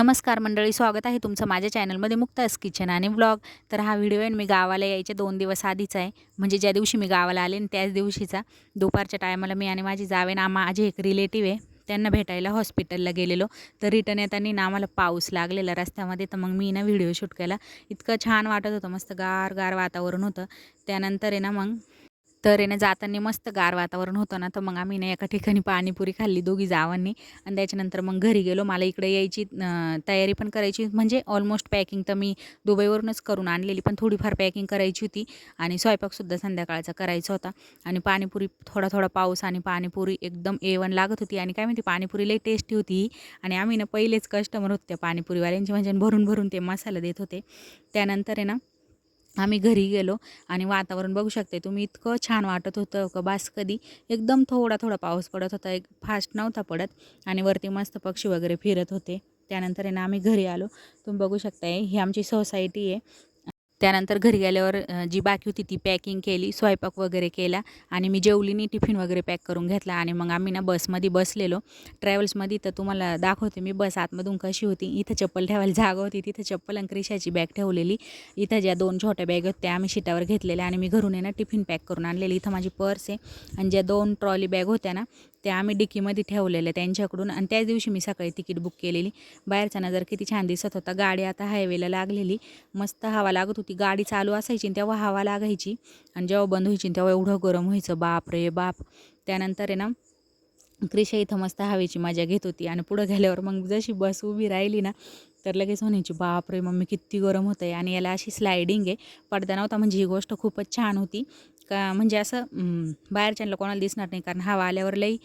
नमस्कार मंडळी स्वागत आहे तुमचं माझ्या चॅनलमध्ये मुक्तास किचन आणि ब्लॉग तर हा व्हिडिओ आहे मी गावाला यायचे दोन दिवस आधीचा आहे. म्हणजे ज्या दिवशी मी गावाला आले आणि त्याच दिवशीचा. दुपारच्या टायमाला मी आणि माझी जावे ना माझे एक रिलेटिव्ह आहे त्यांना भेटायला हॉस्पिटलला गेलेलो. तर रिटर्न येताना ना आम्हाला पाऊस लागलेला रस्त्यामध्ये. तर मग मी ना व्हिडिओ शूट केला. इतकं छान वाटत होतं मस्त गार गार वातावरण होतं. त्यानंतर आहे ना मग तर ना जाताना मस्त गार वातावरण होतं ना तर मग आम्ही ना एका ठिकाणी पाणीपुरी खाल्ली दोघी जावांनी. आणि त्याच्यानंतर मग घरी गेलो. मला इकडे यायची तयारी पण करायची. म्हणजे ऑलमोस्ट पॅकिंग तर मी दुबईवरूनच करून आणलेली पण थोडीफार पॅकिंग करायची होती. आणि स्वयंपाकसुद्धा संध्याकाळचा करायचा होता. आणि पाणीपुरी थोडा थोडा पाऊस आणि पाणीपुरी एकदम ए वन लागत होती. आणि काय माहिती पाणीपुरी लई टेस्टी होती आणि आम्ही ना पहिलेच कस्टमर होते त्या पाणीपुरीवाल्यांचे. म्हणजे भरून भरून ते मसाला देत होते. त्यानंतर आहे ना आम्ही घरी गेलो आणि वातावरण बघू शकते. तुम्ही इतकं छान वाटत होतं का बास कधी? एकदम थोडा थोडा पाऊस पडत होता. एक फास्ट नव्हता पडत आणि वरती मस्त पक्षी वगैरे फिरत होते. त्यानंतर आहे ना आम्ही घरी आलो. तुम्ही बघू शकताय ही आमची सोसायटी आहे. त्यानंतर घरी गेल्यावर जी बाकी होती ती पॅकिंग केली स्वयंपाक वगैरे केला आणि मी जेवलीनी टिफिन वगैरे पॅक करून घेतला आणि मग आम्ही ना बसमध्ये बसलेलो. ट्रॅव्हल्समध्ये तर तुम्हाला दाखवते मी बस आतमधून कशी होती. इथं चप्पल ठेवायला जागा होती. तिथं चप्पल आणि क्रिशाची बॅग ठेवलेली. इथं ज्या दोन छोट्या बॅग होत्या त्या आम्ही शिटावर घेतलेल्या आणि मी घरून आहे ना टिफिन पॅक करून आणलेली. इथं माझी पर्स आहे आणि ज्या दोन ट्रॉली बॅग होत्या ना त्या आम्ही डिकीमध्ये ठेवलेल्या त्यांच्याकडून. आणि त्याच दिवशी मी सकाळी तिकीट बुक केलेली. बाहेरचा नजर किती छान दिसत होता गाडी आता हायवेला लागलेली. मस्त हवा लागत होती. गाडी चालू असायची आणि तेव्हा हवा लागायची. आणि जेव्हा बंद व्हायची तेव्हा एवढं गरम व्हायचं. बाप रे बाप. त्यानंतर आहे ना क्रिशा इथं मस्त हवेची मजा घेत होती. आणि पुढं गेल्यावर मग जशी बस उभी राहिली ना तर लगेच म्हणायची बाप रे मम्मी किती गरम होतं आहे आणि याला अशी स्लायडिंग आहे. पडदा नव्हता म्हणजे ही गोष्ट खूपच छान होती. का? म्हणजे असं बाहेरच्यांना कोणाला दिसणार नाही कारण हवा आल्यावर लई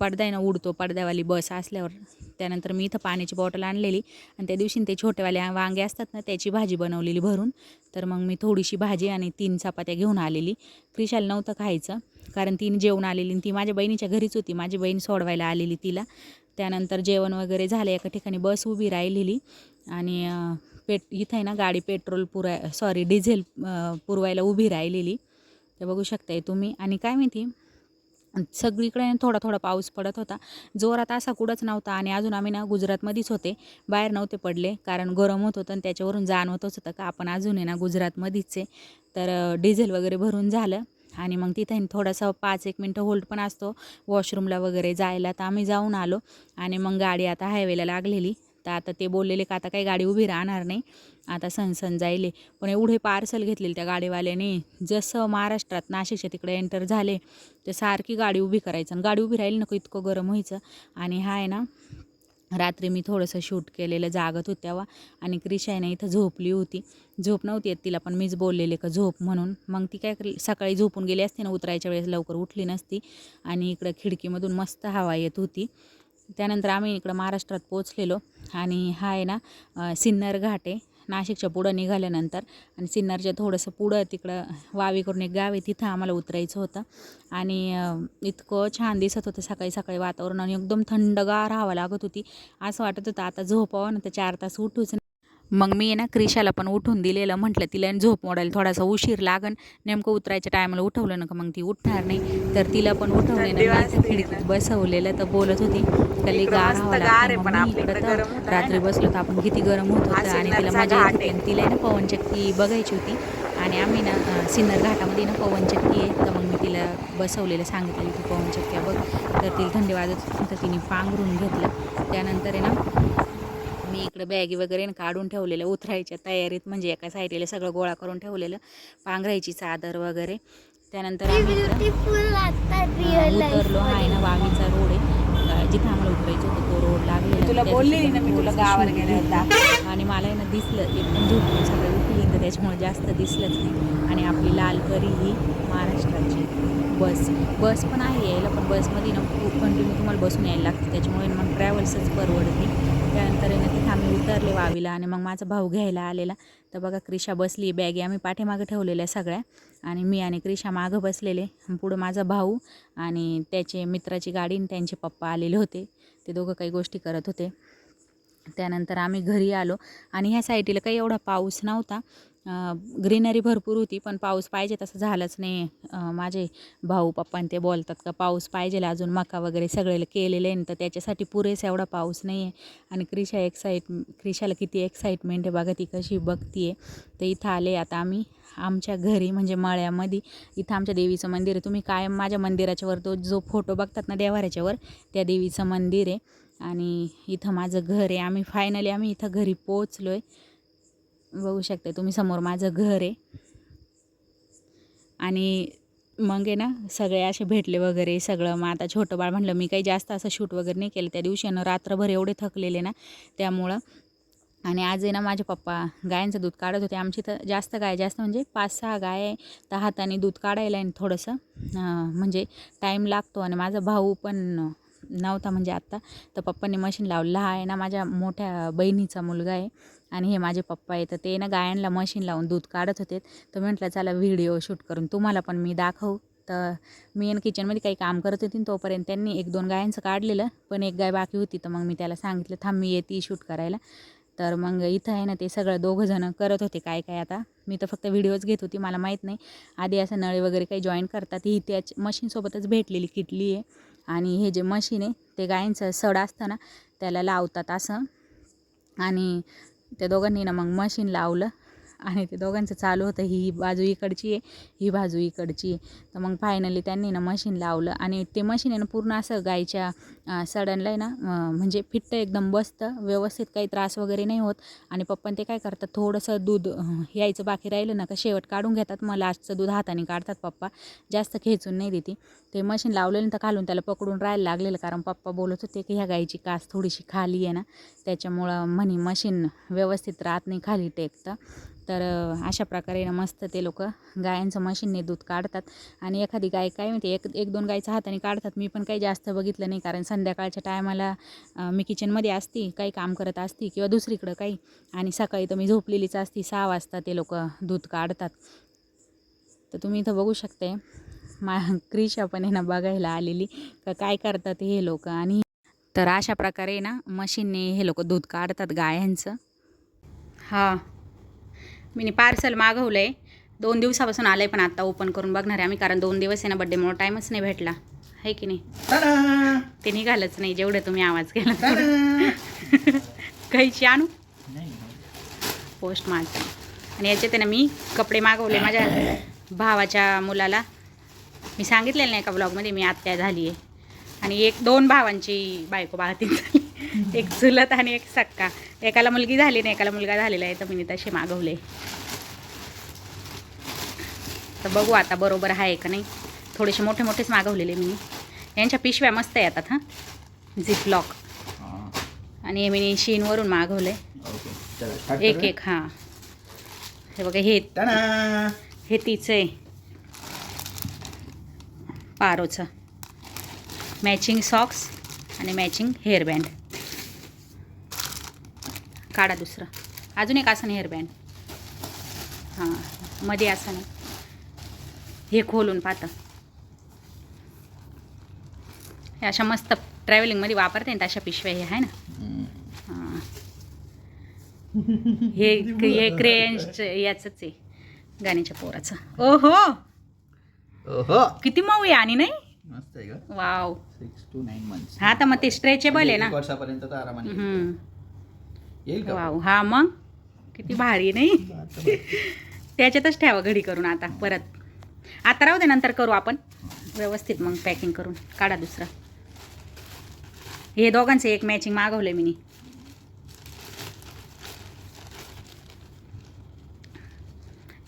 पडदा आहे ना उडतो पडद्यावाली बस असल्यावर. त्यानंतर मी इथं पाण्याची बॉटल आणलेली आणि त्या दिवशी ते छोटेवाले वांगे असतात ना त्याची भाजी बनवलेली भरून. तर मग मी थोडीशी भाजी आणि तीन चपात्या घेऊन आलेली. क्रिशाला नव्हतं खायचं कारण तीन जेवण आलेली आणि ती माझ्या बहिणीच्या घरीच होती. माझी बहीण सोडवायला आलेली तिला. त्यानंतर जेवण वगैरे झालं एका ठिकाणी बस उभी राहिलेली आणि पेट इथं आहे ना गाडी पेट्रोल पुराय सॉरी डिझेल पुरवायला उभी राहिलेली. ते बघू शकताय तुम्ही. आणि काय माहिती सगळीकडे थोडा थोडा पाऊस पडत होता. जोरात असा कुठंच नव्हता आणि अजून आम्ही ना गुजरातमध्येच होते. बाहेर नव्हते पडले कारण गरम होत होतं आणि त्याच्यावरून जाणवतच होतं का आपण अजून आहे ना गुजरातमध्येच आहे. तर डिझेल वगैरे भरून झालं आणि मग तिथे थोडासा पाच एक मिनटं होल्ड पण असतो. वॉशरूमला वगैरे जायला तर आम्ही जाऊन आलो आणि मग गाडी आता हायवेला लागलेली. तर आता ते बोललेले का आता काही गाडी उभी राहणार नाही. आता सण सण जायले पण एवढे पार्सल घेतलेले त्या गाडीवाल्याने. जसं महाराष्ट्रात नाशिकच्या तिकडे एंटर झाले तर सारखी गाडी उभी करायचं आणि गाडी उभी राहिली नको इतकं गरम व्हायचं. आणि हा आहे ना रात्री मी थोडंसं शूट केलेलं जागत होत्यावा आणि क्रिशायने आहे ना इथं झोपली होती. झोप नव्हती येत तिला पण मीच बोललेले का झोप म्हणून. मग ती काय सकाळी झोपून गेली असती ना उतरायच्या वेळेस लवकर उठली नसती. आणि इकडं खिडकीमधून मस्त हवा येत होती. त्यानंतर आम्ही इकडं महाराष्ट्रात पोचलेलो आणि हा आहे ना सिन्नर घाट आहे नाशिकच्या पुढं निघाल्यानंतर आणि सिन्नरच्या थोडंसं पुढं तिकडं वावी करून एक गाव आहे तिथं आम्हाला उतरायचं होतं आणि इतकं छान दिसत होतं सकाळी सकाळी वातावरण आणि एकदम थंडगार हवा लागत होती असं वाटत होतं आता झोपावं ना तर चार तास उठूच नाही. मग मी ना क्रिशाला पण उठून दिलेलं म्हटलं तिला झोप मोडायला थोडासा उशीर लागन. नेमकं उतरायच्या टायमाला उठवलं ना का मग ती उठणार नाही. तर तिला पण उठवले ना खिडकीत बसवलेलं तर बोलत होती कली गार रात्री बसलो तर आपण किती गरम होत होतं. आणि तिला मजा येत होती तिला ना पवनचक्की बघायची होती. आणि आम्ही ना सिन्नर घाटामध्ये ना पवनचक्की आहे. तर मग मी तिला बसवलेलं सांगितलेलं की पवनचक्क्या बघ. तर तिला थंडी वाजत होती तर तिने पांघरून घेतलं. त्यानंतर आहे ना मी इकडं बॅगी वगैरे न काढून ठेवलेलं उतरायच्या तयारीत म्हणजे एका साईडला सगळं गोळा करून ठेवलेलं पांघरायची चादर वगैरे. त्यानंतर आम्ही उतरलो आहे ना वावीचा रोड आहे. जिथं आम्हाला उतरायचं होतं तो रोड लागलेला. आणि मला आहे ना दिसलं एकदम झोपून सगळं उठली तर त्याच्यामुळे जास्त दिसलंच नाही. आणि आपली लालपरी ही महाराष्ट्राची बस. बस पण आहे यायला पण बसमध्ये ना खूप कंटिन्यू तुम्हाला बसून यायला लागते. त्याच्यामुळे मग ट्रॅव्हल्सच परवडते त्यानंतर आहे ना तिथं आम्ही उतरले वावीला आणि मग माझा भाऊ घ्यायला आलेला. तर बघा क्रिशा बसली बॅगी. आम्ही पाठीमागं ठेवलेल्या सगळ्या. आणि मी आणि क्रिशा मागं बसलेले. पुढं माझा भाऊ आणि त्याचे मित्राची गाडी आणि त्यांचे पप्पा आलेले होते. ते दोघं काही गोष्टी करत होते. त्यानंतर आम्ही घरी आलो. आणि ह्या साईटीला काही एवढा पाऊस नव्हता. ग्रीनरी भरपूर होती पण पाऊस पाहिजे तसं झालंच नाही. माझे भाऊ पप्पा ते बोलतात का पाऊस पाहिजे अजून मका वगैरे सगळे केलेले आहे तर त्याच्यासाठी पुरेसा एवढा पाऊस नाही आहे. आणि क्रिशा एक्साईट क्रिशाला किती एक्साइटमेंट आहे बघा ती कशी बघती आहे तर इथं आले आता आम्ही आमच्या घरी म्हणजे मळ्यामध्ये इथं आमच्या देवीचं मंदिर आहे. तुम्ही कायम माझ्या मंदिराच्यावर तो जो फोटो बघतात ना देवाऱ्याच्यावर त्या देवीचं मंदिर आहे. आणि इथं माझं घर आहे. आम्ही फायनली आम्ही इथं घरी पोचलो आहे बघू शकता तुम्ही समोर माझं घर आहे. आणि मग आहे ना सगळे असे भेटले वगैरे सगळं मग आता छोटं बाळ म्हणलं मी काही जास्त असं शूट वगैरे नाही केलं. त्या दिवशी ना रात्रभर एवढे थकलेले ना त्यामुळं. आणि आज आहे ना माझे पप्पा गायांचं दूध काढत होते. आमची तर जास्त गाय जास्त म्हणजे पाच सहा गाय आहे तर हाताने दूध काढायला आहे थोडंसं म्हणजे टाईम लागतो. आणि माझा भाऊ पण नव्हता म्हणजे आत्ता. तर पप्पांनी मशीन लावलं. हा आहे ना माझ्या मोठ्या बहिणीचा मुलगा आहे. आणि हे माझे पप्पा आहे तर ते ना गायांना मशीन लावून दूध काढत होते. तर म्हटलं चला व्हिडिओ शूट करून तुम्हाला पण मी दाखवू. तर मी आणि किचनमध्ये काही काम करत होती तोपर्यंत त्यांनी एक दोन गायांचं काढलेलं पण एक गाय बाकी होती. तर मग मी त्याला सांगितलं थांब मी येते शूट करायला. तर मग इथं आहे ना ते सगळं दोघंजणं करत होते काय काय आता. मी तर फक्त व्हिडिओज घेत होती मला माहीत नाही. आधी असं नळे वगैरे काही जॉईन करतात ही त्याच मशीनसोबतच भेटलेली किटली आहे. आणि हे जे मशीन आहे ते गायींचं सड असतं ना त्याला लावतात असं. आणि त्या दोघांनी ना मग मशीन लावलं. आणि ते दोघांचं चालू होतं. ही बाजू इकडची आहे ही बाजू इकडची आहे. तर मग फायनली त्यांनी ना मशीन लावलं आणि ते मशीन आहे ना पूर्ण असं गायच्या सडनला आहे ना म्हणजे फिट्ट एकदम बसतं. व्यवस्थित काही त्रास वगैरे नाही होत. आणि पप्पा ते काय करतात थोडंसं दूध यायचं बाकी राहिलं ना का शेवट काढून घेतात. मग लास्टचं दूध हाताने काढतात पप्पा. जास्त खेचून नाही देते. ते मशीन लावलेलं तर घालून त्याला पकडून राहायला लागलेलं. कारण पप्पा बोलत होते की ह्या गाईची कास थोडीशी खाली आहे ना. त्याच्यामुळं म्हणे मशीन व्यवस्थित राहत नाही खाली टेकतं. तर अशा प्रकारे ना मस्त ते लोक गायांचं मशीनने दूध काढतात. आणि एखादी गाय काय माहिती एक एक दोन गायच्या हाताने काढतात. मी पण काही जास्त बघितलं नाही कारण संध्याकाळच्या टायमाला मी किचनमध्ये असती काही काम करत असती किंवा दुसरीकडं काही. आणि सकाळी तर मी झोपलेलीच असती सहा वाजता ते लोक दूध काढतात. तर तुम्ही इथं बघू शकते मा क्रिशा पण आहे ना बघायला आलेली. का काय करतात हे लोक? आणि तर अशा प्रकारे ना मशीनने हे लोक दूध काढतात गायांचं. हां. मी पार्सल मागवलं आहे दोन दिवसापासून आलं आहे पण आत्ता ओपन करून बघणार आहे आम्ही कारण दोन दिवस आहे ना बड्डेमुळं टाईमच नाही भेटला. आहे की नाही! ते निघालंच नाही जेवढं तुम्ही आवाज केला! कैची आणू? नाही. पोस्ट मार्क आणि याच्यात आहे ना मी कपडे मागवले माझ्या भावाच्या मुलाला. मी सांगितलेलं नाही का ब्लॉगमध्ये मी आत्या झाली आहे आणि एक दोन भावांची बायको बाळतीन झाली. एक चुलत आणि एक सक्का. एकाला मुलगी झाली आणि एकाला मुलगा झालेला आहे तर मी तसे मागवले. तर बघू आता बरोबर आहे का नाही. थोडेसे मोठे मोठेच मागवलेले मी. यांच्या पिशव्या मस्त येतात हां. झिप लॉक आणि हे मी शीनवरून मागवले. एक? एक हां. हे बघा हे! हे तिचं. आहे पारोचं. मॅचिंग सॉक्स आणि मॅचिंग हेअरबँड काढा दुसरं. अजून एक असं हेअरबँड हां मध्ये असं नाही. हे खोलून पाहतं. हे अशा मस्त ट्रॅव्हलिंगमध्ये वापरते ना अशा पिशव्या हे आहे ना. हां. हे हे क्रेयन्स याचंच आहे. गाण्याच्या पोराचं. ओहो! ओहो! किती मऊ आहे आणि नाही? मस्त आहे wow six to nine months हा तर मग ते स्ट्रेचेबल आहे ना. वर्षापर्यंत येईल. का वाव. हा मग? किती भारी नाही. त्याच्यातच ठेवा घडी करून आता परत. आता राहू दे नंतर करू आपण. व्यवस्थित मग पॅकिंग करून. काढा दुसरं. हे दोघांचे एक मॅचिंग मागवलं मी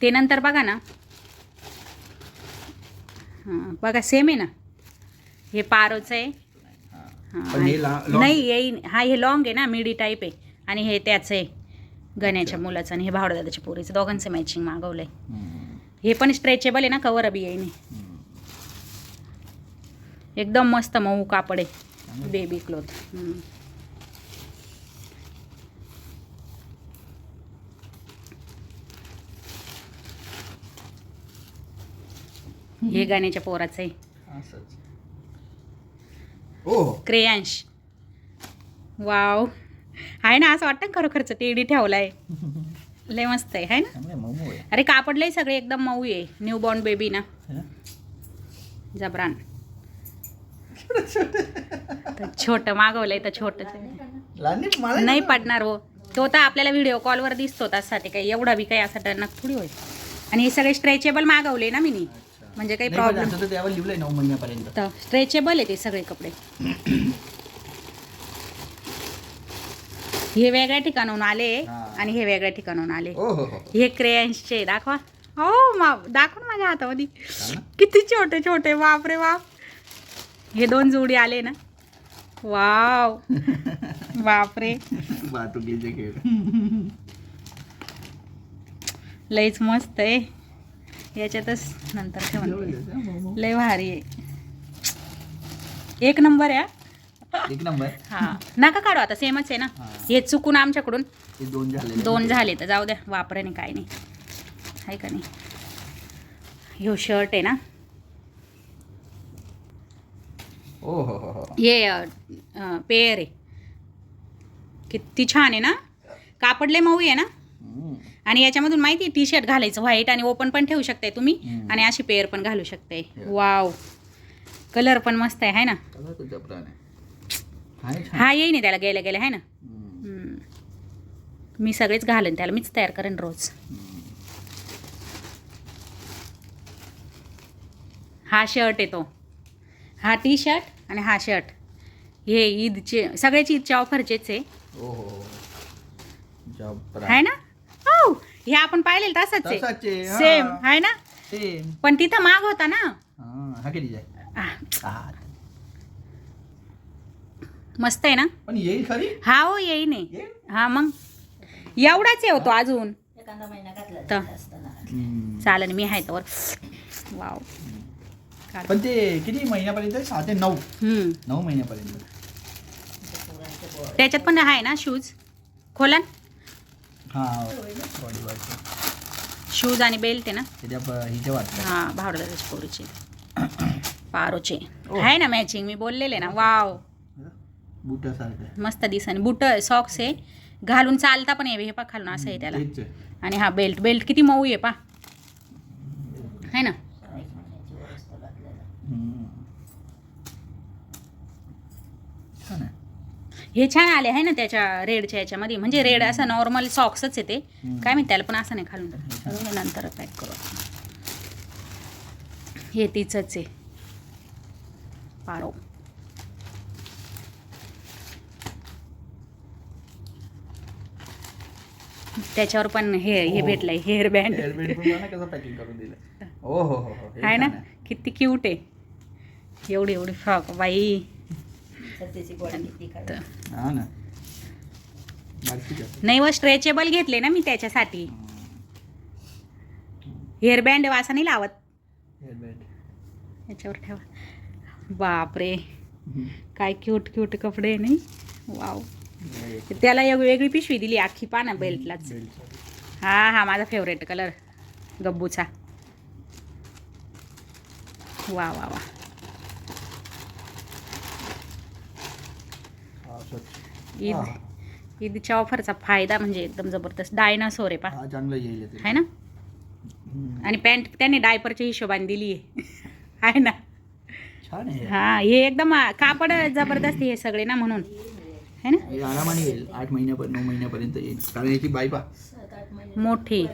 ते नंतर बघा ना. हां बघा सेम आहे ना. हे पारोचं आहे. हां. नाही येईन हा हे लॉंग आहे ना मिडी टाईप आहे. आणि हे त्याचं आहे गण्याच्या मुलाचं आणि हे भावडादाच्या पोरीचं. दोघांचं मॅचिंग मागवलंय. हे पण स्ट्रेचेबल आहे ना कवर येईन हम्म. एकदम मस्त मऊ कापड आहे. बेबी क्लोथ हे गाण्याच्या पोराचं आहे. क्रेयांश. वाव. आहे ना असं वाटतं खरोखरच टेडी ठेवलाय. लय मस्त आहे है ना? अरे कापड लय सगळे एकदम मऊ आहे न्यू बॉर्न बेबी ना? जबरान. छोटं मागवलंय तर छोटं. नाही, पडणार हो. तो तर आपल्याला व्हिडिओ कॉलवर दिसतो त्यासाठी काही एवढा बी काही असा टर्नक थोडी होईल. आणि हे सगळे स्ट्रेचेबल मागवले ना मी. म्हणजे काही प्रॉब्लेम स्ट्रेचेबल आहे ते सगळे कपडे. हे वेगळ्या ठिकाणाहून आले. आणि हे वेगळ्या ठिकाणाहून आले. हो हो. हो क्रेयन्सचे दाखवा. हो मा दाखव माझ्या हातामध्ये? किती छोटे छोटे बाप रे बाप. हे दोन जोडी आले ना. वाव. बापरे. खेळ. लईच मस्त आहे. याच्यातच नंतर म्हणते लय भारी आहे. एक नंबर आहे. एक नंबर. हा. नका काढू आता सेमच आहे ना. हा. हे चुकून आमच्याकडून हे दोन झाले दोन झाले तर जाऊ द्या वापराने काय नाही. आहे का नाही? ह्यो शर्ट आहे ना. हो हो हो हो. हे अ, अ, पेअर आहे. किती छान आहे ना. कापड लय मऊ आहे ना. हम्म. आणि याच्यामधून माहिती टी शर्ट घालायचं व्हाईट आणि ओपन पण ठेवू शकताय तुम्ही. हम्म. आणि अशी पेअर पण घालू शकताय. वाव कलर पण मस्त आहे हाय ना. कसा तुझा प्राण आहे. आहे छान. हा येई नाही त्याला गेल्या गेल्या आहे ना. मी सगळेच घालेन त्याला मीच तयार करेन रोज. हा शर्ट येतो हा टी शर्ट आणि हा शर्ट हे ईदचे सगळ्याची ईदच्या ऑफरचेच आहे. ना? हो हे आपण पाहिलेलं तसंच आहे. हा. सेम आहे ना? सेम पण तिथं माग होता ना. मस्त आहे ना? पण येईल खरी? हा हो येई नाही हा मग? एवढाच आहे होतो अजून. तर. चालेल मी आहे तर वाव. पण ते किती महिन्यापर्यंत? सहा ते नऊ. हम्म. नऊ महिन्यापर्यंत. त्याच्यात पण आहे ना शूज खोला हा बॉडी वॉश शूज आणि बेल्ट आहे ना? त्याच्या प- हिच्या वाटतं हा भावडाच्या पोरीचे. पारोचे. आहे ना मॅचिंग मी बोललेले ना. वाव. बुटासारखं मस्त दिसाने. बुट सॉक्स आहे घालून चालता पण यावे. हे पा खालून असं आहे त्याला. तेच आहे. आणि हा बेल्ट बेल्ट किती मऊ आहे पा है ना? हम्म. छान आहे. हे छान आले आहे ना त्याच्या रेडच्या याच्यामध्ये. म्हणजे रेड असं नॉर्मल सॉक्सच आहे ते. काय माहिती त्याला पण असं नाही खालून. हे नंतर पॅक करू हे तिचंच आहे. पारो त्याच्यावर पण हे हे हो. भेटलंय हेअर बँड कसं पॅकिंग करून दिलं. हो हो हो हो आहे ना. किती क्यूट आहे. एवढी एवढी फ्रॉक बाई. हा. नाही व स्ट्रेचेबल घेतले ना मी त्याच्यासाठी. हेअर बँड वासा नाही लावत. याच्यावर ठेवा. बापरे. काय क्यूट क्यूट कपडे नाही. वाव त्याला एक वेगळी पिशवी दिली आखी पाना बेल्टलाच. हा हा माझा फेवरेट कलर गब्बूचा. वा वा वा. ईद. ईदच्या ऑफरचा फायदा म्हणजे एकदम जबरदस्त. डायनासोर आहे पा आहे ना. आणि पॅन्ट त्यांनी डायपरच्या हिशोबाने दिली आहे. ना? हा हे एकदम कापड जबरदस्त हे सगळे ना म्हणून. है ना? हे आरामाने येईल. आठ महिन्यापर्यंत नऊ महिन्यापर्यंत येईल. कारण याची बायपा मोठी.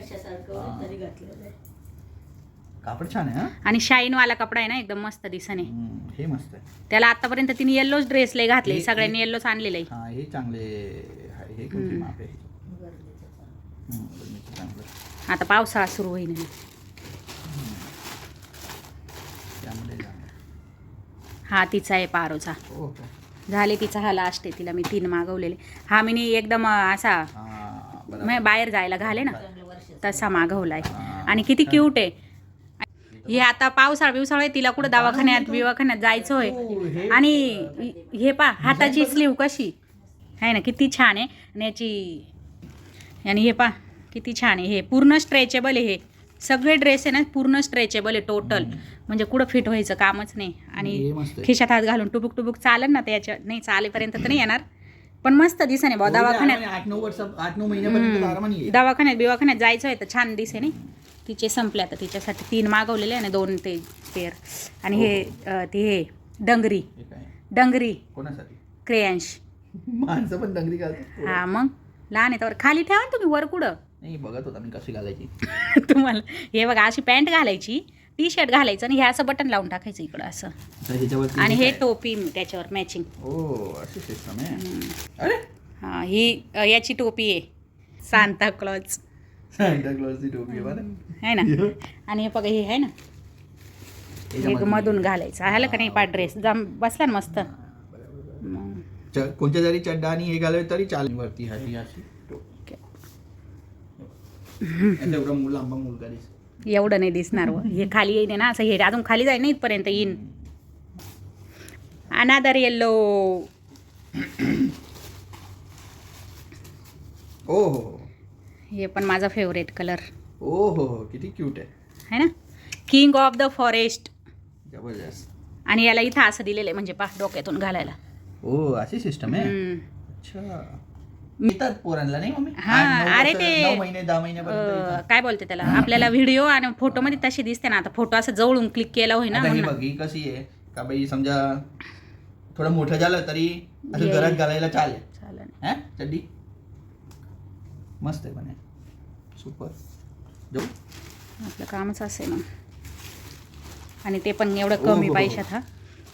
कापड छान आहे हा? आणि शाईनवाला कपडा आहे ना एकदम मस्त दिसाने हम्म, हे मस्त आहे. त्याला आतापर्यंत तिने येल्लोच ड्रेस लय घातले हे- सगळ्यांनी येल्लोच आणलेलं. आहे हा हे चांगले आहे. हे कोणते हम्म. माप आहे? हम्म, गरजेचं चांगलं आता पावसाळा सुरू होईल ना. त्यामध्ये चांगलं. हा तिचा आहे पारोचा. हो का? झाले तिचा हा लास्ट आहे तिला मी तीन मागवलेले. हा मी नी एकदम असा. म्हणजे बाहेर जायला घाले ना तसा मागवलाय. हा. आणि किती क्यूट आहे. हे आता पावसाळा बिवसाळा आहे तिला कुठं दवाखान्यात बिवाखान्यात जायचं होय हो, हे- आणि हे पा हाताची स्लीव कशी? आहे ना किती छान आहे. आणि याची आणि हे पा किती छान आहे. हे पूर्ण स्ट्रेचेबल आहे हे. सगळे ड्रेस आहे ना पूर्ण स्ट्रेचेबल आहे टोटल म्हणजे कुठं फिट व्हायचं कामच नाही. हे आणि मस्त आहे. खिशात हात घालून टुबुक टुबुक चालेल ना त्याच्या नाही चालेपर्यंत तर नाही येणार. पण मस्त दिसाने बा दवाखान्यात. आठ नऊ वर्ष आठ नऊ महिन्यापर्यंत आरामाने येईल. दवाखान्यात बिवाखान्यात जायचं आहे तर छान दिसे नाही तिचे संपले आता तिच्यासाठी तीन मागवलेले आणि दोन ते पेर आणि हे अं, ते हे डंगरी. हे काय? डंगरी. कोणासाठी? क्रेयांश. माणसं पण दंगली घालतात. हा मग. लहान आहे तर खाली ठेवा ना तुम्ही वर कुठं? नाही बघत होता मी कशी घालायची. तुम्हाला हे बघा अशी पॅन्ट घालायची टी शर्ट घालायचं आणि हे असं बटन लावून टाकायचं इकडं असं. आणि हे? टोपी त्याच्यावर मॅचिंग ओ अशी सिस्टम आहे. अरे! हा ही अ, याची टोपी आहे. सांता क्लॉज सांता क्लॉजची टोपी आहे बरं. आहे ना? आणि हे बघा हे आहे ना? याच्यामध्ये- मधून घालायचं. आलं का नाही पा ड्रेस जम बसला ना मस्त. मग. च- कोणत्या जरी चड्डा आणि हे घालवे तरी चाल वरती ही अशी. मूल लांबा मुलगा दिसतो? एवढं नाही दिसणार व. हे खाली येईन ना असं हे अजून खाली जाईल ना इथपर्यंत येईन. अनादर येल्लो ओ हो हो हे पण माझा फेवरेट कलर ओ हो हो किती क्यूट आहे. आहे ना? किंग ऑफ द फॉरेस्ट जबरदस्त. आणि याला इथं असं दिलेलं आहे म्हणजे पा डोक्यातून घालायला. ओ अशी सिस्टम आहे. अच्छा. येतात पोरांना नाही मम्मी? हा, आठ, नऊ अरे वर्ष, ते- नऊ महिने दहा महिन्यापर्यंत अं, येतात. काय बोलते त्याला? आपल्याला व्हिडिओ आणि फोटोमध्ये तशी दिसते ना. आता फोटो असं जवळून क्लिक केला होईना आता ही म्हणून. बघ ही कशी आहे? का बाई समजा थोडं मोठं झालं तरी असं. घरात घालायला चालेल. चालेल. हा? चड्डी? मस्त आहे पण सुपर जाऊ. आपलं कामच असे ना आणि ते पण एवढं हो, कमी हो, हो. पैशात हा?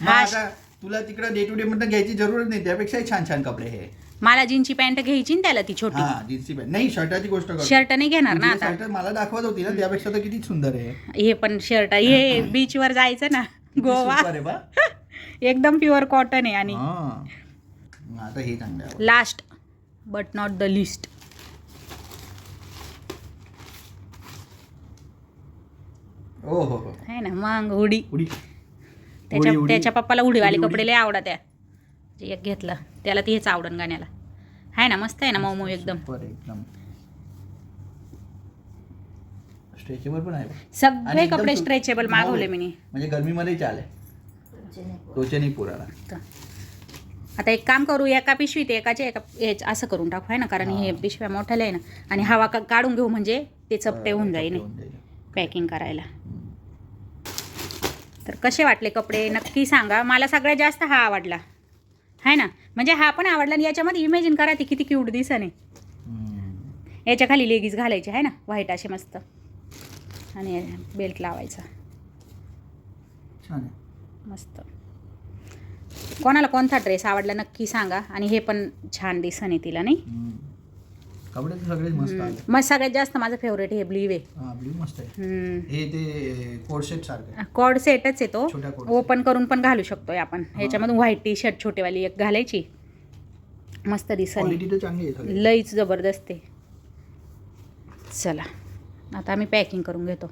मग हा आता तुला तिकडं डे टू डे म्हणता घ्यायची जरूरत नाही त्यापेक्षाही छान छान कपडे हे. मला जीनची पॅन्ट घ्यायची ना त्याला ती छोटी. हा जीन्सची पॅन्ट. नाही शर्टाची गोष्ट करतो. शर्ट नाही घेणार ना आता. शर्ट मला दाखवत होती ना त्यापेक्षा तर किती सुंदर आहे. हे पण शर्ट हे बीचवर जायचं ना गोवा. बा. एकदम प्युअर कॉटन आहे आणि. हा. आता हे चांगलं आहे. Last but not the least ओ हो हो. आहे ना मग हुडी. उडी त्याच्या उडी. त्याच्या पप्पाला उडीवाले उडी, कपडे लय आवडत त्या. एक घेतलं त्याला तेच आवडन गाण्याला. आहे ना मस्त आहे ना मऊ मऊ एकदम. स्ट्रेचेबल पण आहे. सगळे एकदम कपडे सु- स्ट्रेचेबल मागवले आहे. मी म्हणजे गरमीमध्ये चालेल. नाही पुराला आता एक काम करू एका पिशवीत एकाचे एका हेच असं करून टाकू आहे ना कारण हे पिशव्या मोठ्याला आहे ना. आणि हवा का- काढून घेऊ म्हणजे ते चपटे होऊन जाईल होऊन जाईल. पॅकिंग करायला. तर कसे वाटले कपडे? नक्की सांगा. मला सगळ्यात जास्त हा आवडला. आहे ना? म्हणजे हा पण आवडला आणि याच्यामध्ये इमॅजिन करा ती किती क्यूट दिसने हम्म. याच्या खाली लेगीज घालायचे आहे ना? व्हाईट असे मस्त. आणि बेल्ट लावायचा. मस्त. कोणाला कोणता ड्रेस आवडला नक्की सांगा. आणि हे पण छान दिसने तिला नाही. कपडे तर सगळेच मस्त मग सगळ्यात जास्त माझं फेवरेट हे ब्लीव आहे. हा ब्ल्यू मस्त आहे. हम्म. हे ते कोडसेट सारखं आहे. कॉड सेटच छोट्या cord ओपन करून पण घालू शकतोय आपण. ह्याच्यामधून व्हाईट टी शर्ट छोटेवाली एक घालायची. मस्त दिसणे क्वालिटी तर चांगली आहे सगळी. लईच जबरदस्त आहे. चला. आता आम्ही पॅकिंग करून घेतो.